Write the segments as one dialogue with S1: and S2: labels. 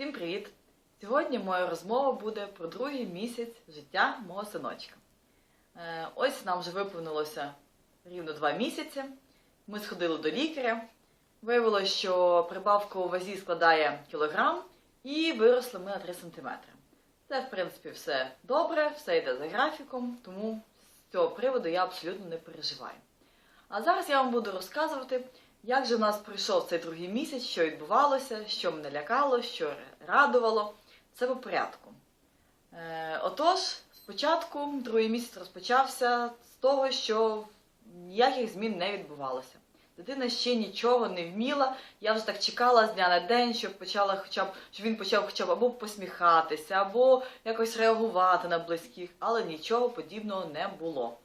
S1: Всім привіт! Сьогодні моя розмова буде про другий місяць життя мого синочка. Е, Ось нам вже виповнилося рівно два місяці. Ми сходили до лікаря. Виявилося, що прибавка у вазі складає кілограм і виросли ми на 3 см. Це, в принципі, все добре, все йде за графіком, тому з цього приводу я абсолютно не переживаю. А зараз я вам буду розказувати, як же в нас пройшов цей другий місяць, що відбувалося, що мене лякало, що радувало. Це по порядку. Е, отож, спочатку другий місяць розпочався з того, що ніяких змін не відбувалося. Дитина ще нічого не вміла. Я вже так чекала з дня на день, щоб почала хоча б, щоб він почав хоча б або посміхатися, або якось реагувати на близьких, але нічого подібного не було.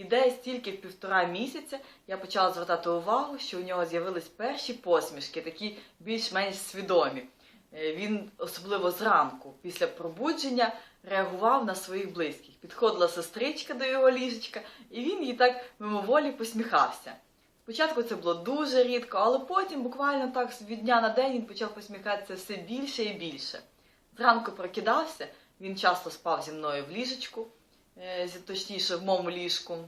S1: І десь тільки в півтора місяця я почала звертати увагу, що у нього з'явились перші посмішки, такі більш-менш свідомі. Е, Він особливо зранку, після пробудження, реагував на своїх близьких. Підходила сестричка до його ліжечка, і він їй так мимоволі посміхався. Спочатку це було дуже рідко, але потім, буквально так від дня на день, він почав посміхатися все більше і більше. Зранку прокидався, він часто спав зі мною в ліжечку, точніше, в моєму ліжку.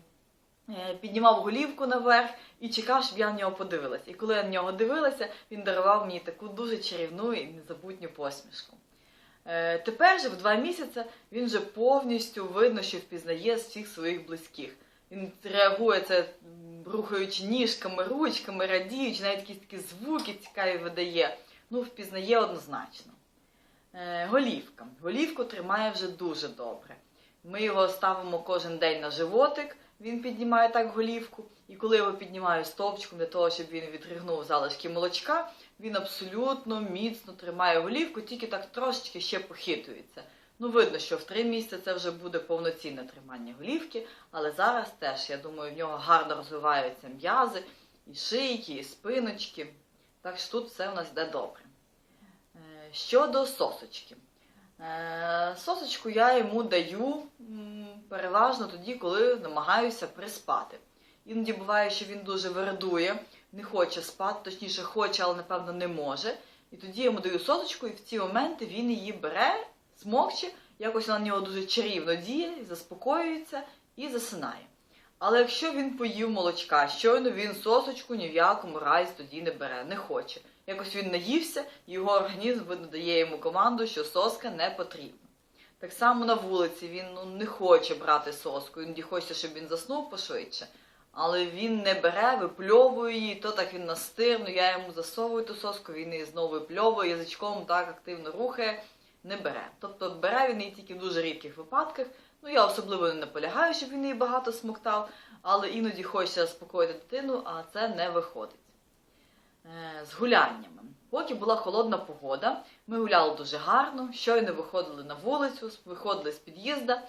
S1: Е, Піднімав голівку наверх і чекав, щоб я на нього подивилася. І коли я на нього дивилася, він дарував мені таку дуже чарівну і незабутню посмішку. Е, Тепер же в два місяці він вже повністю видно, що впізнає всіх своїх близьких. Він реагує це, рухаючи ніжками, ручками, радіючи, навіть якісь такі звуки цікаві видає. Ну, впізнає однозначно. Е, Голівка. Голівку тримає вже дуже добре. Ми його ставимо кожен день на животик, він піднімає так голівку. І коли його піднімаю стовпчиком для того, щоб він відригнув залишки молочка, він абсолютно міцно тримає голівку, тільки так трошечки ще похитується. Ну, видно, що в три місяці це вже буде повноцінне тримання голівки, але зараз теж, я думаю, в нього гарно розвиваються м'язи, і шийки, і спиночки. Так що тут все у нас йде добре. Е, Щодо сосочки. Е, Сосочку я йому даю переважно тоді, коли намагаюся приспати. Іноді буває, що він дуже вередує, не хоче спати, точніше хоче, але напевно не може. І тоді йому даю сосочку, і в ці моменти він її бере, смокче, якось на нього дуже чарівно діє, заспокоюється і засинає. Але якщо він поїв молочка, щойно він сосочку ні в якому разі тоді не бере, не хоче. Якось він наївся, його організм видно дає йому команду, що соска не потрібна. Так само на вулиці він ну, не хоче брати соску, іноді хоче, щоб він заснув пошвидше. Але він не бере, випльовує її, то так він настирно, я йому засовую ту соску, він її знову випльовує, язичком так активно рухає, не бере. Тобто бере він її тільки в дуже рідких випадках. Ну, я особливо не наполягаю, щоб він її багато смоктав, але іноді хочеться заспокоїти дитину, а це не виходить. Е, з гуляннями. Поки була холодна погода, ми гуляли дуже гарно, щойно виходили на вулицю, виходили з під'їзда,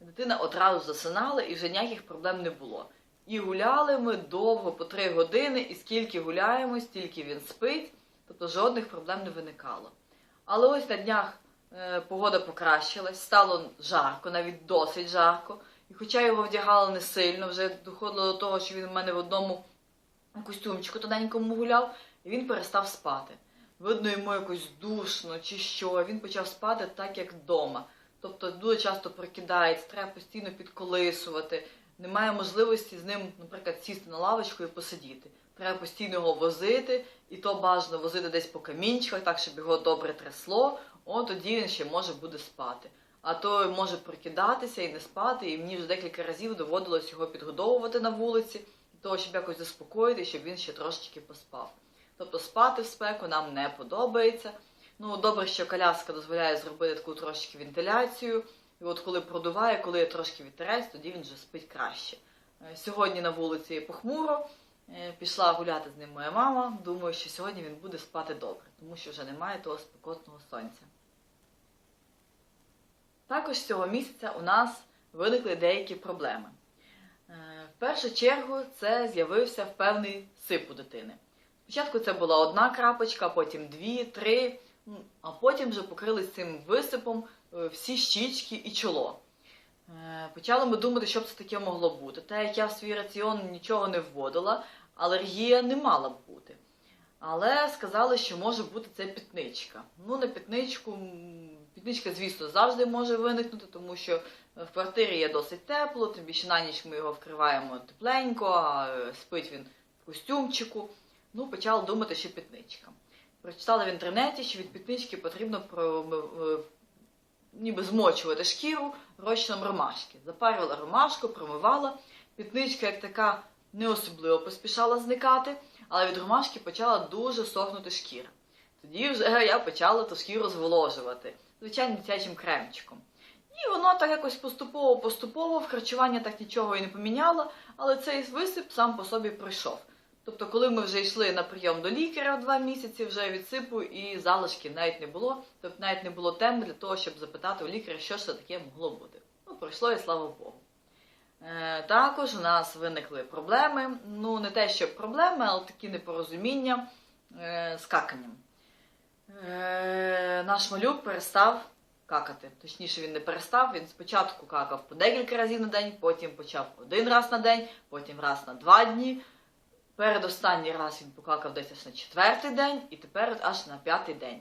S1: дитина одразу засинала і вже ніяких проблем не було. І гуляли ми довго, по три години, і скільки гуляємо, стільки він спить, тобто жодних проблем не виникало. Але ось на днях е, погода покращилась, стало жарко, навіть досить жарко. І хоча його вдягали не сильно, вже доходило до того, що він у мене в одному костюмчику тоненькому гуляв, і він перестав спати. Видно, йому якось душно чи що. Він почав спати так, як вдома. Тобто дуже часто прокидається, треба постійно підколисувати. Немає можливості з ним, наприклад, сісти на лавочку і посидіти. Треба постійно його возити, і то бажано возити десь по камінчиках, так, щоб його добре трясло, от тоді він ще може буде спати. А то може прокидатися і не спати, і мені вже декілька разів доводилось його підгодовувати на вулиці, того, щоб якось заспокоїти, щоб він ще трошечки поспав. Тобто спати в спеку нам не подобається. Ну, добре, що коляска дозволяє зробити таку трошки вентиляцію. І от коли продуває, коли трошки вітерець, тоді він вже спить краще. Е, Сьогодні на вулиці похмуро. Е, Пішла гуляти з ним моя мама. Думаю, що сьогодні він буде спати добре, тому що вже немає того спекотного сонця. Також цього місяця у нас виникли деякі проблеми. Е, В першу чергу це з'явився певний сип у дитини. Спочатку це була одна крапочка, потім дві, три, а потім вже покрились цим висипом е, всі щічки і чоло. Е, Почали ми думати, що б це таке могло бути. Та як я в свій раціон нічого не вводила, алергія не мала б бути. Але сказали, що може бути це пітничка. Ну, на пітничку, м, пітничка, звісно, завжди може виникнути, тому що в квартирі є досить тепло, тим більше на ніч ми його вкриваємо тепленько, а е, спить він в костюмчику. Ну, почали думати, що пітничка. Прочитала в інтернеті, що від пітнички потрібно про, е, ніби змочувати шкіру розчином ромашки. Запарювала ромашку, промивала. Пітничка, як така, не особливо поспішала зникати, але від ромашки почала дуже сохнути шкіра. Тоді вже я почала ту шкіру зволожувати, звичайно, дитячим кремчиком. І воно так якось поступово-поступово, в харчування так нічого і не поміняло, але цей висип сам по собі пройшов. Тобто, коли ми вже йшли на прийом до лікаря два місяці, вже відсипу і залишки навіть не було. Тобто навіть не було теми для того, щоб запитати у лікаря, що ж це таке могло бути. Ну, пройшло і слава Богу. Е, також у нас виникли проблеми. Ну, не те, що проблеми, але такі непорозуміння е, з каканням. Наш малюк перестав какати. Точніше, він не перестав. Він спочатку какав по декілька разів на день, потім почав один раз на день, потім раз на два дні. Передостанній раз він покакав десь аж на четвертий день, і тепер аж на п'ятий день.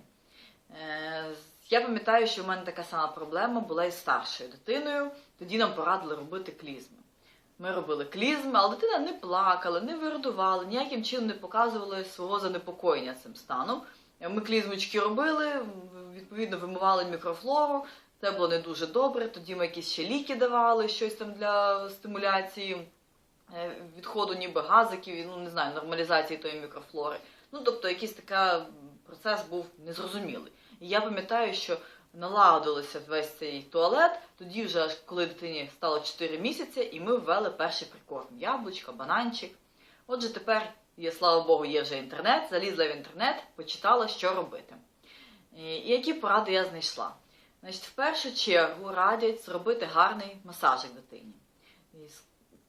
S1: Е, я пам'ятаю, що в мене така сама проблема була із старшою дитиною. Тоді нам порадили робити клізми. Ми робили клізми, але дитина не плакала, не вирдувала, ніяким чином не показувала свого занепокоєння цим станом. Ми клізмочки робили, відповідно вимивали мікрофлору. Це було не дуже добре. Тоді ми якісь ще ліки давали, щось там для стимуляції е, відходу, ніби газиків, ну не знаю, нормалізації тої мікрофлори. Ну, тобто, якийсь такий процес був незрозумілий. І я пам'ятаю, що налагодилося весь цей туалет, тоді вже коли дитині стало 4 місяці, і ми ввели перший прикорм яблучко, бананчик. Отже, тепер є, слава Богу, є вже інтернет, залізла в інтернет, почитала, що робити. І які поради я знайшла? Значить, в першу чергу радять зробити гарний масажик дитині.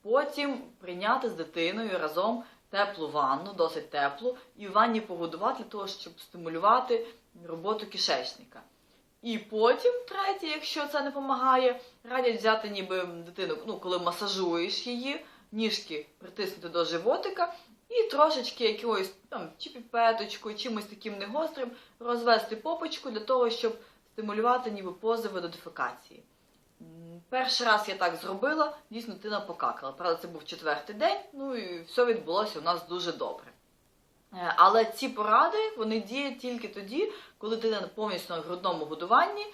S1: Потім прийняти з дитиною разом теплу ванну, досить теплу, і в ванні погодувати для того, щоб стимулювати роботу кишечника. І потім, третє, якщо це не допомагає, радять взяти ніби дитину, ну, коли масажуєш її, ніжки притиснути до животика і трошечки якоюсь там чи піпеточкою, чимось таким негострим розвести попочку для того, щоб стимулювати ніби позиви до дефекації. Перший раз я так зробила, дійсно дитина покакала. Правда, це був четвертий день, ну і все відбулося у нас дуже добре. Е, Але ці поради вони діють тільки тоді, коли дитина повністю на грудному годуванні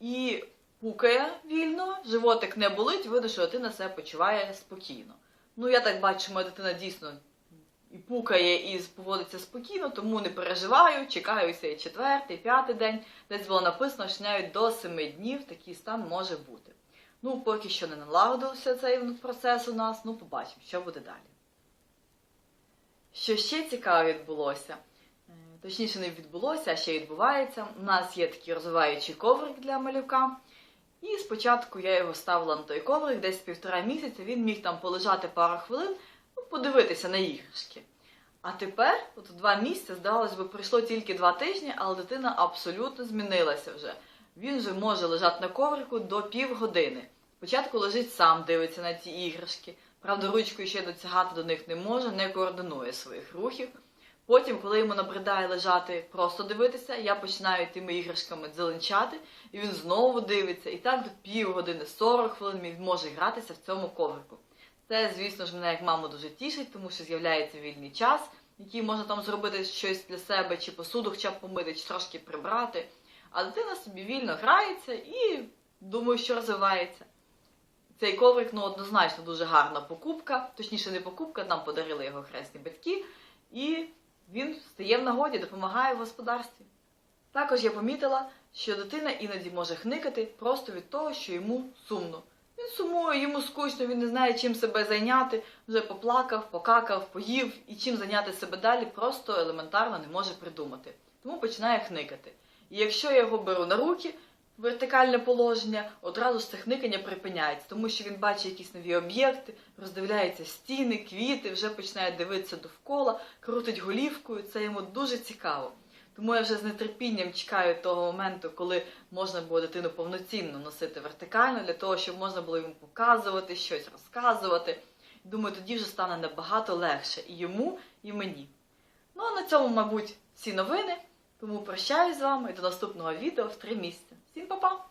S1: і пукає вільно, животик не болить, видно, що дитина себе почуває спокійно. Ну, я так бачу, моя дитина дійсно і пукає, і поводиться спокійно, тому не переживаю, чекаю цей четвертий, п'ятий день. Десь було написано, що навіть до семи днів такий стан може бути. Ну, поки що не налагодився цей процес у нас, ну побачимо, що буде далі. Що ще цікаве відбулося, е, точніше, не відбулося, а ще відбувається. У нас є такий розвиваючий коврик для малюка. І спочатку я його ставила на той коврик, десь півтора місяця, він міг там полежати пару хвилин, подивитися на іграшки. А тепер, от два місяці, здавалось би, пройшло тільки два тижні, але дитина абсолютно змінилася вже. Він вже може лежати на коврику до півгодини. Спочатку лежить сам, дивиться на ці іграшки. Правда, ручкою ще досягати до них не може, не координує своїх рухів. Потім, коли йому набридає лежати, просто дивитися, я починаю тими іграшками дзеленчати, і він знову дивиться. І так до півгодини, 40 хвилин він може гратися в цьому коврику. Це, звісно ж, мене як маму дуже тішить, тому що з'являється вільний час, який можна там зробити щось для себе, чи посуду хоча б помити, чи трошки прибрати. А дитина собі вільно грається і думаю, що розвивається. Цей коврик ну, однозначно дуже гарна покупка, точніше, не покупка, нам подарили його хресні батьки, і він стає в нагоді, допомагає в господарстві. Також я помітила, що дитина іноді може хникати просто від того, що йому сумно. Він сумує, йому скучно, він не знає, чим себе зайняти, вже поплакав, покакав, поїв і чим зайняти себе далі, просто елементарно не може придумати. Тому починає хникати. І якщо я його беру на руки, вертикальне положення, одразу це хникання припиняється, тому що він бачить якісь нові об'єкти, роздивляється стіни, квіти, вже починає дивитися довкола, крутить голівкою, це йому дуже цікаво. Тому я вже з нетерпінням чекаю того моменту, коли можна було дитину повноцінно носити вертикально, для того, щоб можна було йому показувати, щось розказувати. Думаю, тоді вже стане набагато легше і йому, і мені. Ну а на цьому, мабуть, всі новини. Тому прощаюсь з вами і до наступного відео в три місяці. Всім па-па!